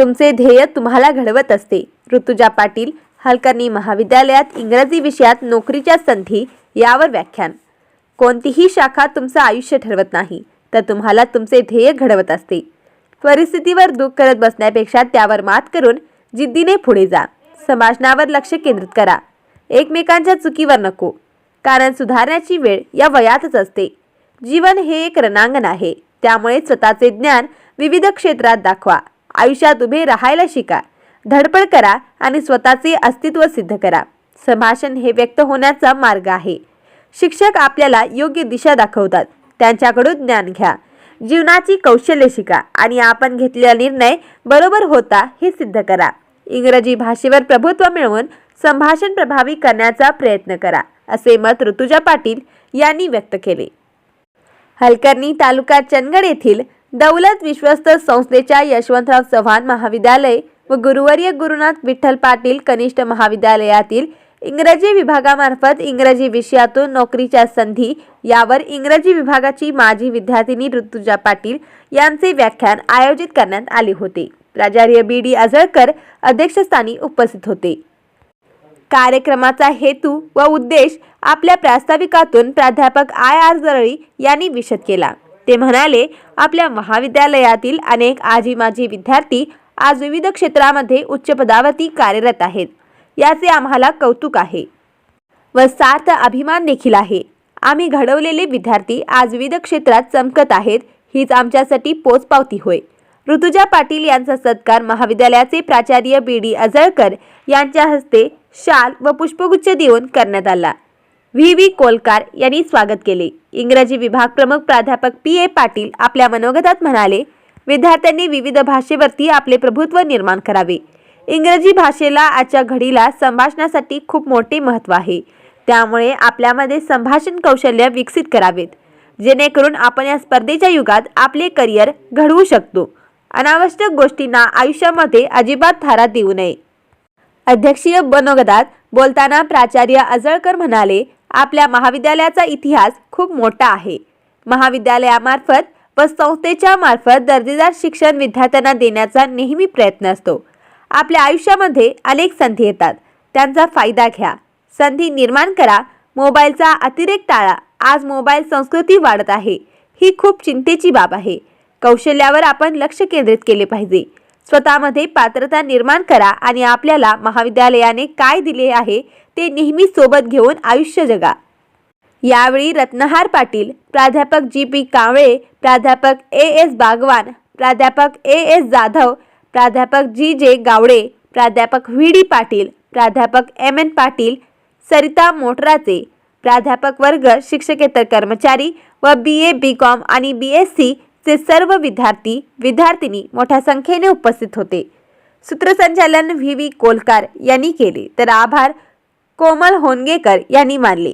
तुमचे ध्येय तुम्हाला घडवत असते. ऋतुजा पाटील हलकर्णी महाविद्यालयात इंग्रजी विषयात नोकरीच्या संधी यावर व्याख्यान. कोणतीही शाखा तुमचं आयुष्य ठरवत नाही तर तुम्हाला तुमचे ध्येय घडवत असते. परिस्थितीवर दुःख करत बसण्यापेक्षा त्यावर मात करून जिद्दीने पुढे जा. संभाषणावर लक्ष केंद्रित करा. एकमेकांच्या चुकीवर नको. कारण सुधारण्याची वेळ या वयातच असते. जीवन हे एक रणांगण आहे. त्यामुळे स्वतःचे ज्ञान विविध क्षेत्रात दाखवा. आयुष्यात उभे राहायला शिका. धडपड करा आणि स्वतःचे अस्तित्व सिद्ध करा. संभाषण हे व्यक्त होण्याचा मार्ग आहे. शिक्षक आपल्याला योग्य दिशा दाखवतात. त्यांच्याकडून ज्ञान घ्या. जीवनाची कौशल्य शिका आणि आपण घेतलेला निर्णय बरोबर होता हे सिद्ध करा. इंग्रजी भाषेवर प्रभुत्व मिळवून संभाषण प्रभावी करण्याचा प्रयत्न करा असे मत ऋतुजा पाटील यांनी व्यक्त केले. हलकर्णी तालुका चंदगड येथील दौलत विश्वस्त संस्थेच्या यशवंतराव चव्हाण महाविद्यालय व गुरुवर्य गुरुनाथ विठ्ठल पाटील कनिष्ठ महाविद्यालयातील इंग्रजी विभागामार्फत इंग्रजी विषयातून नोकरीच्या संधी यावर इंग्रजी विभागाची माजी विद्यार्थिनी ऋतुजा पाटील यांचे व्याख्यान आयोजित करण्यात आले होते. प्राचार्य बी. डी. अजळकर अध्यक्षस्थानी उपस्थित होते. कार्यक्रमाचा हेतू व उद्देश आपल्या प्रास्ताविकातून प्राध्यापक आय. आर. जरळी यांनी विशद केला. ते म्हणाले आपल्या महाविद्यालयातील अनेक आजी माजी विद्यार्थी आज विविध क्षेत्रामध्ये उच्च पदावरती कार्यरत आहेत. याचे आम्हाला कौतुक आहे व सार्थ अभिमान देखील आहे. आम्ही घडवलेले विद्यार्थी आज विविध क्षेत्रात चमकत आहेत हीच आमच्यासाठी पोचपावती होय. ऋतुजा पाटील यांचा सत्कार महाविद्यालयाचे प्राचार्य बी. डी. अजळकर यांच्या हस्ते शाल व पुष्पगुच्छ देऊन करण्यात आला. व्ही. व्ही. कोलकार यांनी स्वागत केले. इंग्रजी विभाग प्रमुख प्राध्यापक पी. ए. पाटील आपल्या मनोगतात म्हणाले विद्यार्थ्यांनी विविध भाषेवरती आपले प्रभुत्व निर्माण करावे. इंग्रजी भाषेला आजच्या घडीला संभाषणासाठी खूप मोठे महत्त्व आहे. त्यामुळे आपल्यामध्ये संभाषण कौशल्य विकसित करावेत. जेणेकरून आपण या स्पर्धेच्या युगात आपले करिअर घडवू शकतो. अनावश्यक गोष्टींना आयुष्यामध्ये अजिबात थारा देऊ नये. अध्यक्षीय मनोगतात बोलताना प्राचार्य अजळकर म्हणाले आपल्या महाविद्यालयाचा इतिहास खूप मोठा आहे. महाविद्यालयामार्फत व संस्थेच्या मार्फत दर्जेदार शिक्षण विद्यार्थ्यांना देण्याचा नेहमी प्रयत्न असतो. आपल्या आयुष्यामध्ये अनेक संधी येतात. त्यांचा फायदा घ्या. संधी निर्माण करा. मोबाईलचा अतिरेक टाळा. आज मोबाईल संस्कृती वाढत आहे. ही खूप चिंतेची बाब आहे. कौशल्यावर आपण लक्ष केंद्रित केले पाहिजे. स्वतःमध्ये पात्रता निर्माण करा आणि आपल्याला महाविद्यालयाने काय दिले आहे ते नेहमी सोबत घेऊन आयुष्य जगा. यावेळी रत्नहार पाटील प्राध्यापक जी पी कांबळे प्राध्यापक ए एस बागवान प्राध्यापक ए एस जाधव प्राध्यापक जी जे गावडे प्राध्यापक व्ही डी पाटील प्राध्यापक एम एन पाटील सरिता मोटराचे प्राध्यापक वर्ग शिक्षकेतर कर्मचारी व बी ए बी कॉम आणि बी एस सी चे सर्व विद्यार्थी विद्यार्थिनी मोठ्या संख्येने उपस्थित होते. सूत्रसंचालन व्ही. व्ही. कोलकार यांनी केले. तर आभार. कोमल होनगेकर यांनी मानले.